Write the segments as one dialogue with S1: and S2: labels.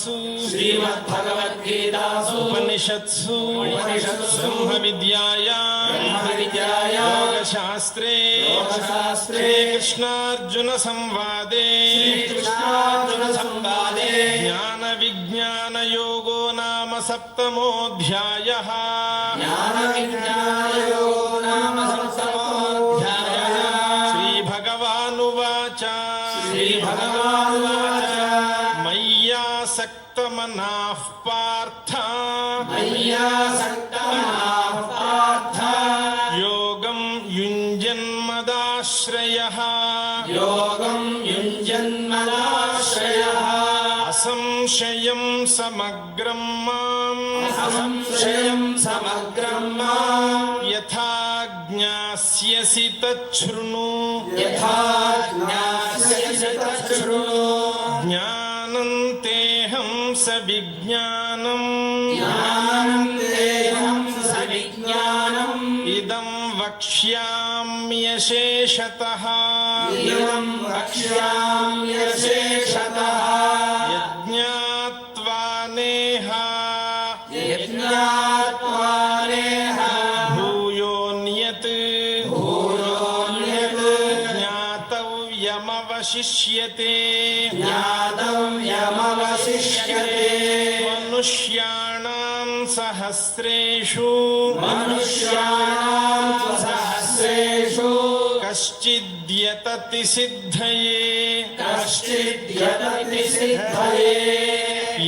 S1: श्रीमत्सु
S2: श्रीमद्भगवद्गीतासु
S1: उपनिषत्सु ब्रह्म
S2: विद्याया
S1: योगशास्त्रे ज्ञान
S2: विज्ञान
S1: योगो नाम सप्तमोऽध्यायः సంక్రమణాః
S2: పార్థ మయ్యా
S1: సంక్రమణాః పార్థ
S2: యోగం యుంజన్మదాశ్రయః
S1: యోగం యుంజన్మదాశ్రయः అసంశయం
S2: సమగ్రం మాం అసంశయం
S1: సమగ్రం మాం యథా
S2: జ్ఞాస్యసి తచ్ఛృణు యథా
S1: జ్ఞాస్యసి తచ్ఛృణు सविज्ञानम्
S2: ज्ञानं देहं सविज्ञानम्
S1: इदं वक्ष्याम्यशेषतः
S2: इदं वक्ष्याम्यशेषतः
S1: यज्ञात्वा नेह
S2: यज्ञात्वा नेह
S1: भूयोऽन्यत्
S2: भूयोऽन्यत्
S1: ज्ञातव्यमवशिष्यते
S2: ज्ञातव्यमवशिष्यते
S1: सहस्रेषु
S2: मनुष्याणां तु सहस्रेषु
S1: कश्चिद्यतति सिद्धये
S2: कश्चिद्यदति सिद्धये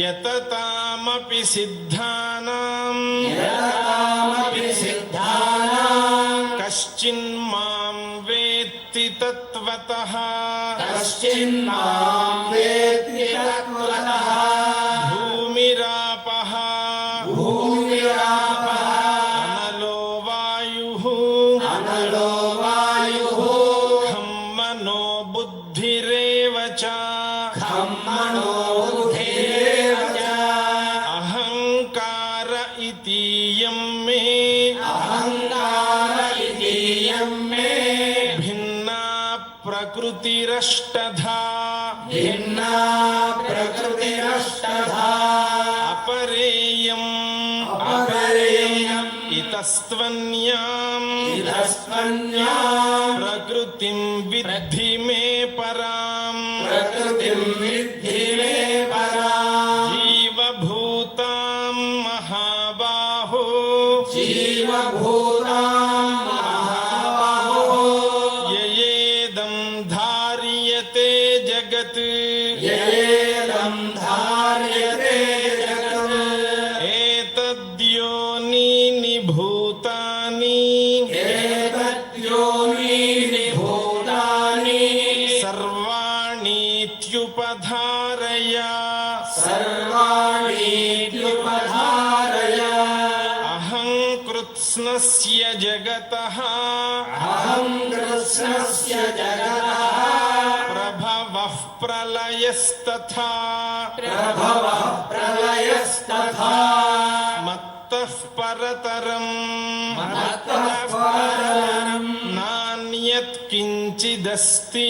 S1: यततामपि सिद्धानां
S2: यतामपि सिद्धानाम्
S1: कश्चिन्मां वेत्ति तत्त्वतः
S2: कश्चिन्मां वेत्ति तत्त्वतः
S1: प्रकृतिरष्टधा
S2: भिन्ना प्रकृतिरष्टधा
S1: अपरेयम्
S2: अपरेयम्
S1: इतस्त्वन्याम्
S2: इतस्त्वन्याम्
S1: प्रकृतिं विद्धि मे पराम् जगत्
S2: येदं धार्यते जगत्
S1: एतद्योनीनि भूतानि
S2: एतद्योनीनि भूतानि
S1: सर्वाणीत्युपधारय
S2: सर्वाणीत्युपधारय
S1: अहं कृत्स्नस्य जगतः
S2: अहं कृष्णस्य जगतः
S1: प्रभवः प्रलयस्तथा
S2: प्रभवः प्रलयस्तथा
S1: मत्तः परतरम्
S2: मत्तः परतरम्
S1: नान्यत् किञ्चिदस्ति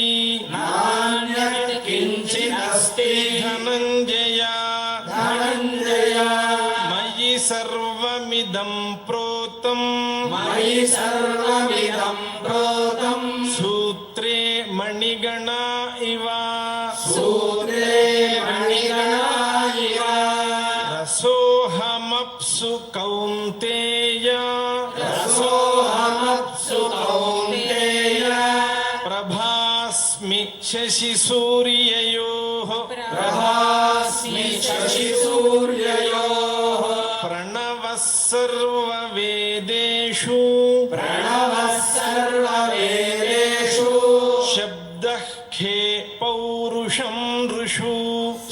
S2: नान्यत् किञ्चिदस्ति
S1: धनञ्जय
S2: धनञ्जय
S1: मयि सर्वमिदं प्रोतम्
S2: मयि सर्वमिदं
S1: शशिसूर्ययोः
S2: प्रभास्मि शशिसूर्ययोः
S1: प्रणवः सर्ववेदेषु
S2: प्रणवः सर्ववेदेषु
S1: शब्दः खे पौरुषं ऋषु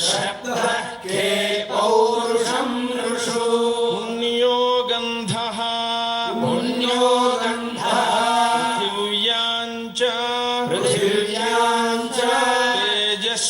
S2: शब्दः के पौरुषं ऋषु
S1: पुण्यो गन्धः
S2: पुण्यो गन्धः
S1: पृथिव्याञ्च
S2: पृथिव्यां च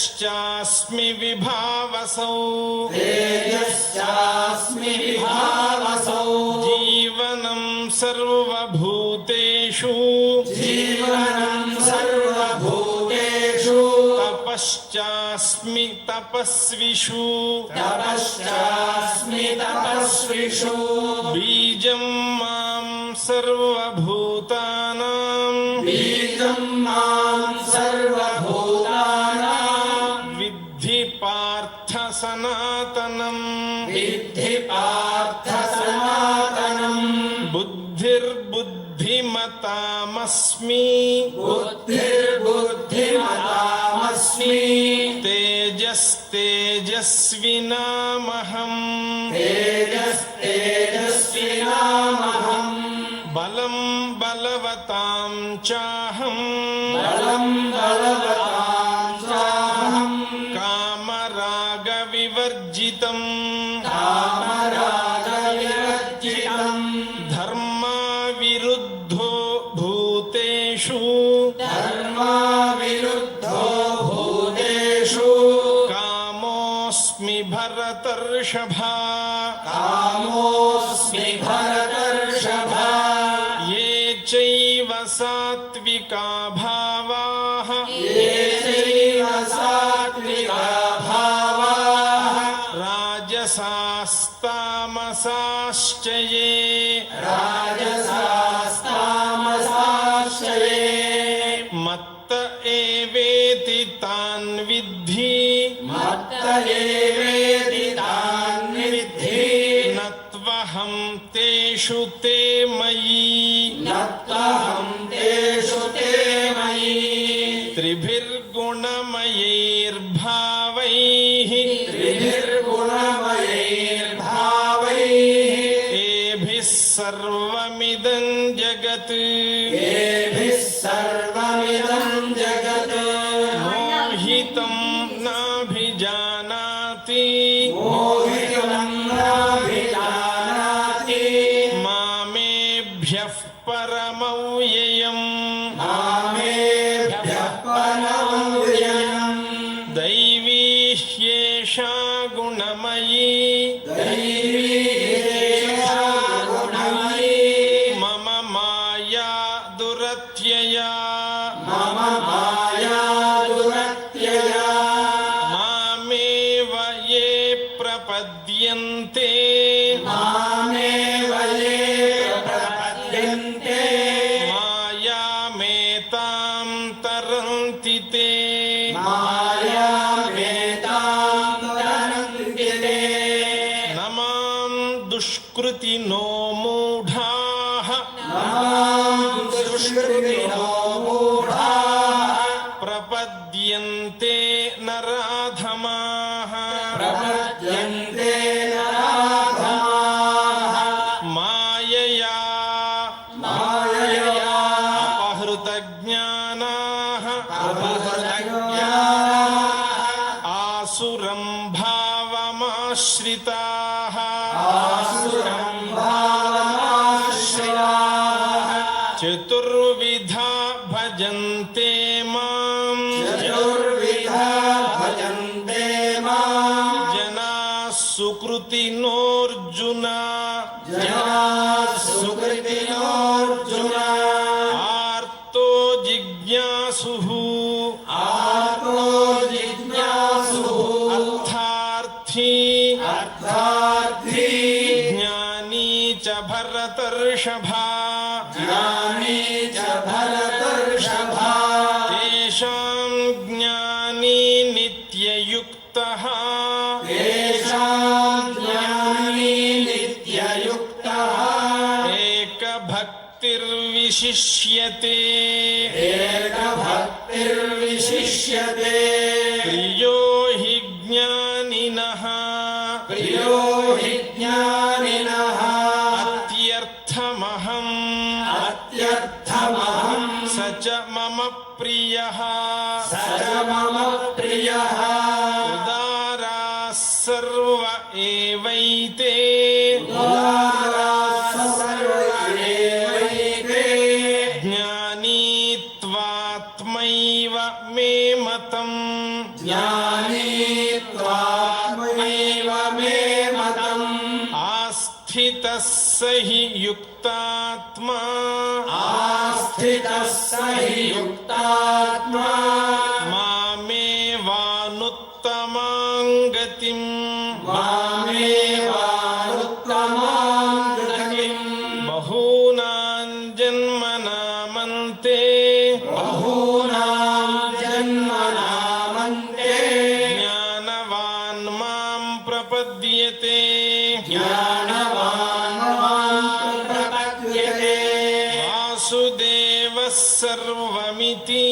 S1: तेजश्चास्मि विभावसौ।
S2: तेजश्चास्मि विभावसौ।
S1: जीवनं सर्वभूतेषु।
S2: जीवनं सर्वभूतेषु।
S1: तपश्चास्मि तपस्विषु।
S2: तपश्चास्मि तपस्विषु।
S1: बीजं माँ सर्वभूतानां।
S2: बीजं माँ పార్థ సనాతనం
S1: విద్ధి
S2: పార్థ
S1: సనాతనం
S2: బుద్ధిర్బుద్ధిమతామస్మి
S1: బుద్ధిర్బుద్ధిమతామస్మి తేజస్తేజస్వినామహం తేజస్తేజస్వినామహం
S2: బలం బలవతాం చా
S1: विरज्जितम्
S2: कामरागविरज्जितम्
S1: धर्माविरुद्धो भूतेषु।
S2: धर्माविरुद्धो भूतेषु।
S1: कामोऽस्मि भरतर्षभा।
S2: कामोऽस्मि भरतर्षभा।
S1: ये चैव सात्विका
S2: நிமித்தம் वृषभा
S1: आस्थितः स हि युक्तात्मा
S2: आस्थितः स हि युक्तात्मा
S1: प्रपद्यते
S2: ज्ञानवान् मां प्रपद्यते
S1: वासुदेवः सर्वमिति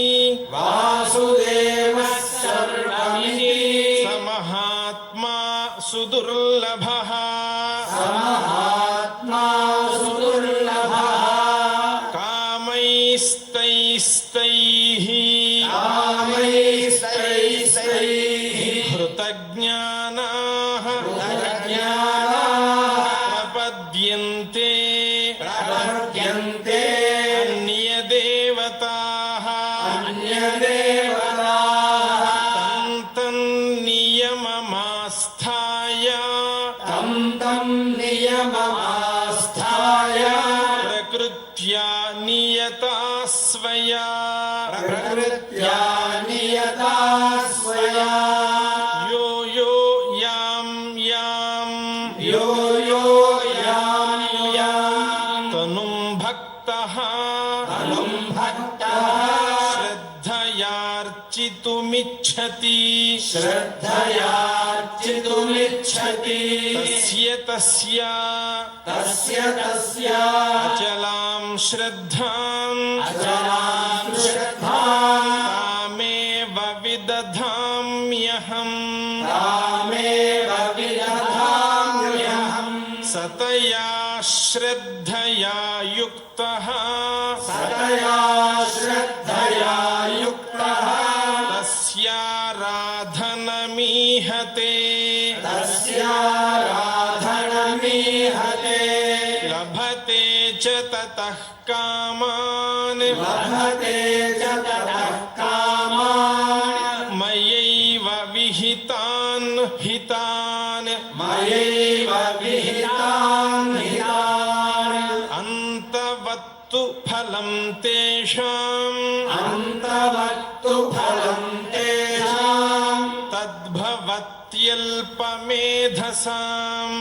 S2: वासुदेवः सर्वमिति
S1: स महात्मा सुदुर्लभः
S2: समहात्मा सुदुर्लभः
S1: कामैस्तैस्तैः
S2: कामैस्तैस्तैः
S1: श्रद्धयार्चितुमिच्छति
S2: श्रद्धयार्चितुमिच्छति
S1: तस्य तस्य।
S2: तस्य तस्य।
S1: अचलां श्रद्धाम्
S2: अचलां श्रद्धां।
S1: तामेव विदधाम्यहम्।
S2: तामेव विदधाम्यहम्।
S1: सतया श्रद्धया युक्तः। तस्याराधनमीहते
S2: तस्याराधनमीहते
S1: लभते च ततः कामान्।
S2: लभते च ततः कामान्।
S1: मयैव विहितान् हितान्।
S2: मयैव विहितान् हितान्।
S1: अन्तवत्तु फलं तेषाम् तद्भवत्यल्पमेधसाम्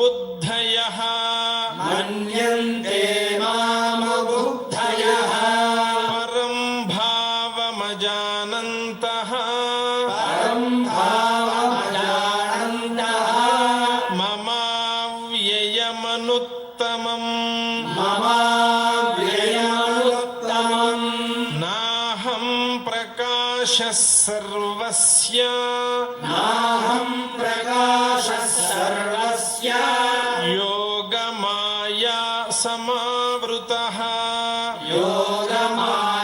S1: Mahmud समावृतः
S2: योगमाया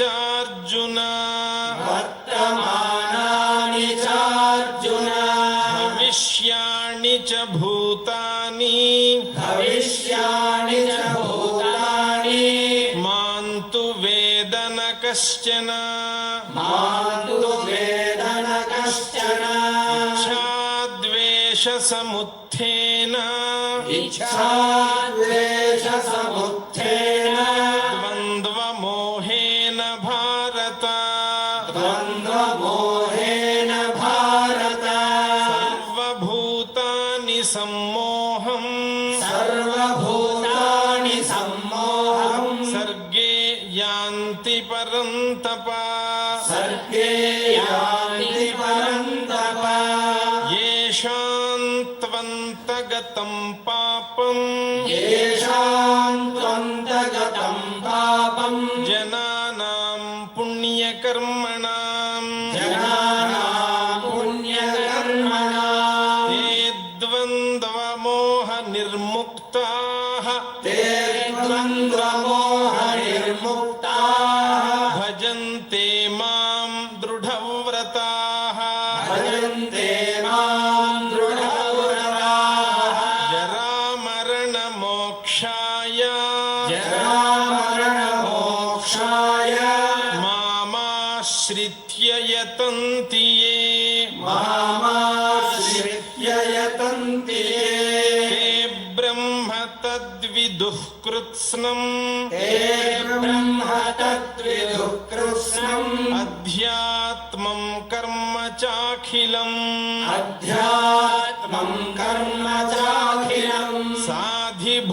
S2: చార్జున
S1: వర్తమానాని చార్జున
S2: భవిష్యాణి చ
S1: భూతాని? భవిష్యాణి చ
S2: భూతాని?
S1: మాంతు వేదన
S2: కశ్చన? మాంతు వేదన
S1: కశ్చన? ఇచ్ఛాద్వేష
S2: సముత్థేన? ఇచ్ఛా
S1: വിസമ്മോഹം द्वन्द्वमोहनिर्मुक्ताः
S2: ते द्वन्द्वमोहनिर्मुक्ताः
S1: कृत्स्नम्
S2: ते ब्रह्म तद्विदुः कृत्स्नम्
S1: अध्यात्मं कर्म चाखिलम्
S2: अध्यात्मम् कर्म चाखिलम्
S1: साधिभूताधिदैवं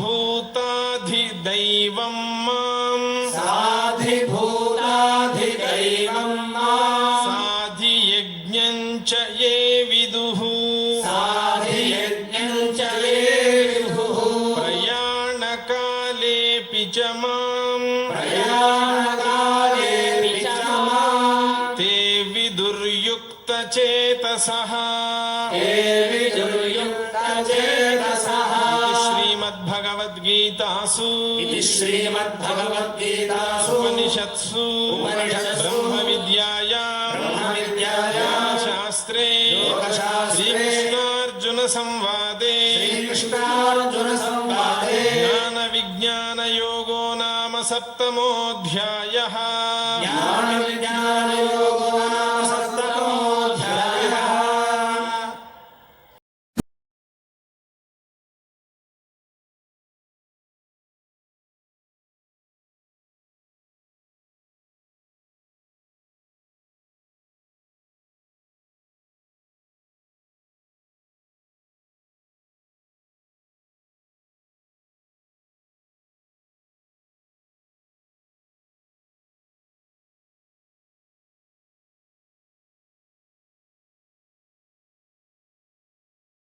S1: विदुर्युक्तचेतसः
S2: ते विदुर्युक्तचेतसः
S1: श्रीमद्भगवद्गीतासु
S2: इति श्रीमद्भगवद्गीतासु
S1: उपनिषत्सु
S2: उपनिषत्सु
S1: ब्रह्मविद्यायाम्
S2: ब्रह्मविद्यायाम्
S1: शास्त्रे
S2: योगशास्त्रे
S1: श्रीकृष्णार्जुनसंवादे
S2: श्रीकृष्णार्जुनसंवादे
S1: ज्ञानविज्ञानयोगो नाम सप्तमोऽध्यायः